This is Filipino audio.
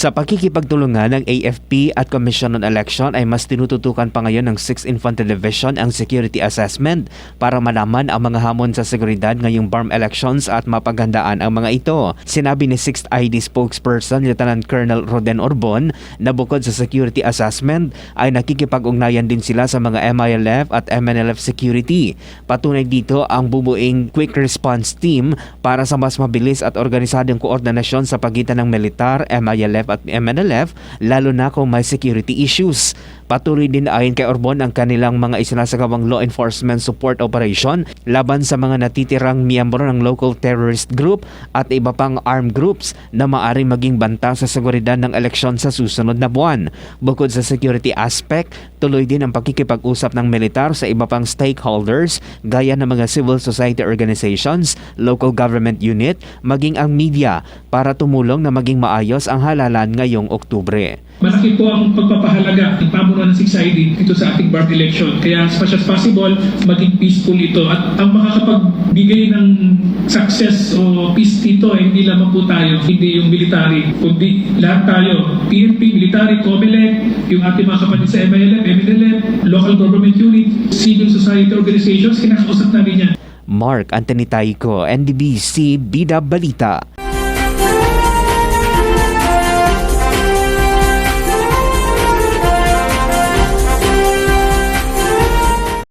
Sa pakikipagtulungan ng AFP at Commission on Election ay mas tinututukan pa ngayon ng 6th Infantry Division ang security assessment para malaman ang mga hamon sa seguridad ngayong BARM elections at mapaghandaan ang mga ito. Sinabi ni 6th ID spokesperson Lieutenant Colonel Roden Orbon na bukod sa security assessment ay nakikipag-ugnayan din sila sa mga MILF at MNLF security. Patunay dito ang bubuing quick response team para sa mas mabilis at organisadong koordinasyon sa pagitan ng militar, MILF at MNLF lalo na kung may security issues. Patuloy din ayon kay Orbon ang kanilang mga isinasagawang law enforcement support operation laban sa mga natitirang miyembro ng local terrorist group at iba pang armed groups na maari maging banta sa seguridad ng eleksyon sa susunod na buwan. Bukod sa security aspect, tuloy din ang pakikipag-usap ng militar sa iba pang stakeholders gaya ng mga civil society organizations, local government unit, maging ang media para tumulong na maging maayos ang halalan ngayong Oktubre. Malaki po ang pagpapahalaga ng pamunuan ng 6ID dito sa ating BART election. Kaya as much as possible, maging peaceful ito. At ang makakapagbigay ng success o peace dito, eh, hindi lamang po tayo, hindi yung military, kundi lahat tayo. PNP, military, COMELEC, yung ating mga kapatid sa MILF, MNLF, local government unit, civil society organizations, kinakausap namin yan. Mark Anthony Taico, NDBC Bida Balita.